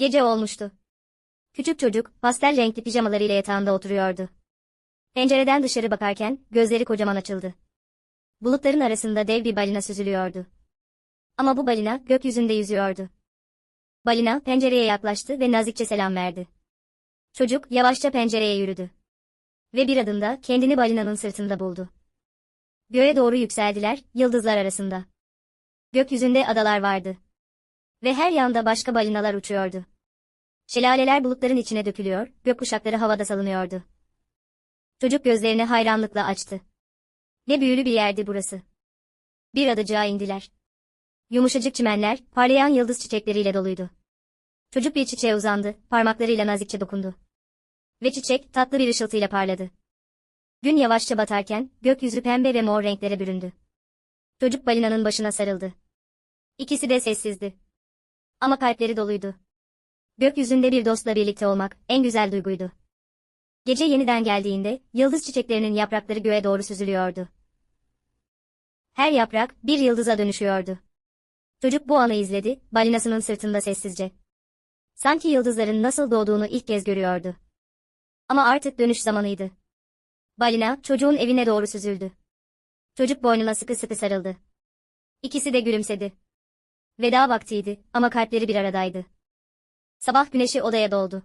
Gece olmuştu. Küçük çocuk, pastel renkli pijamalarıyla yatağında oturuyordu. Pencereden dışarı bakarken, gözleri kocaman açıldı. Bulutların arasında dev bir balina süzülüyordu. Ama bu balina, gökyüzünde yüzüyordu. Balina, pencereye yaklaştı ve nazikçe selam verdi. Çocuk, yavaşça pencereye yürüdü. Ve bir adımda, kendini balinanın sırtında buldu. Göğe doğru yükseldiler, yıldızlar arasında. Gökyüzünde adalar vardı. Ve her yanda başka balinalar uçuyordu. Şelaleler bulutların içine dökülüyor, gökkuşakları havada salınıyordu. Çocuk gözlerini hayranlıkla açtı. Ne büyülü bir yerdi burası. Bir adacığa indiler. Yumuşacık çimenler, parlayan yıldız çiçekleriyle doluydu. Çocuk bir çiçeğe uzandı, parmaklarıyla nazikçe dokundu. Ve çiçek, tatlı bir ışıltıyla parladı. Gün yavaşça batarken, gökyüzü pembe ve mor renklere büründü. Çocuk balinanın başına sarıldı. İkisi de sessizdi. Ama kalpleri doluydu. Gökyüzünde bir dostla birlikte olmak, en güzel duyguydu. Gece yeniden geldiğinde, yıldız çiçeklerinin yaprakları göğe doğru süzülüyordu. Her yaprak, bir yıldıza dönüşüyordu. Çocuk bu anı izledi, balinasının sırtında sessizce. Sanki yıldızların nasıl doğduğunu ilk kez görüyordu. Ama artık dönüş zamanıydı. Balina, çocuğun evine doğru süzüldü. Çocuk boynuna sıkı sıkı sarıldı. İkisi de gülümsedi. Veda vaktiydi ama kalpleri bir aradaydı. Sabah güneşi odaya doldu.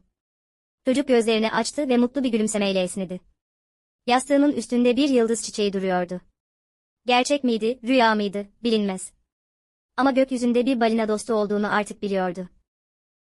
Çocuk gözlerini açtı ve mutlu bir gülümsemeyle esnedi. Yastığının üstünde bir yıldız çiçeği duruyordu. Gerçek miydi, rüya mıydı, bilinmez. Ama gökyüzünde bir balina dostu olduğunu artık biliyordu.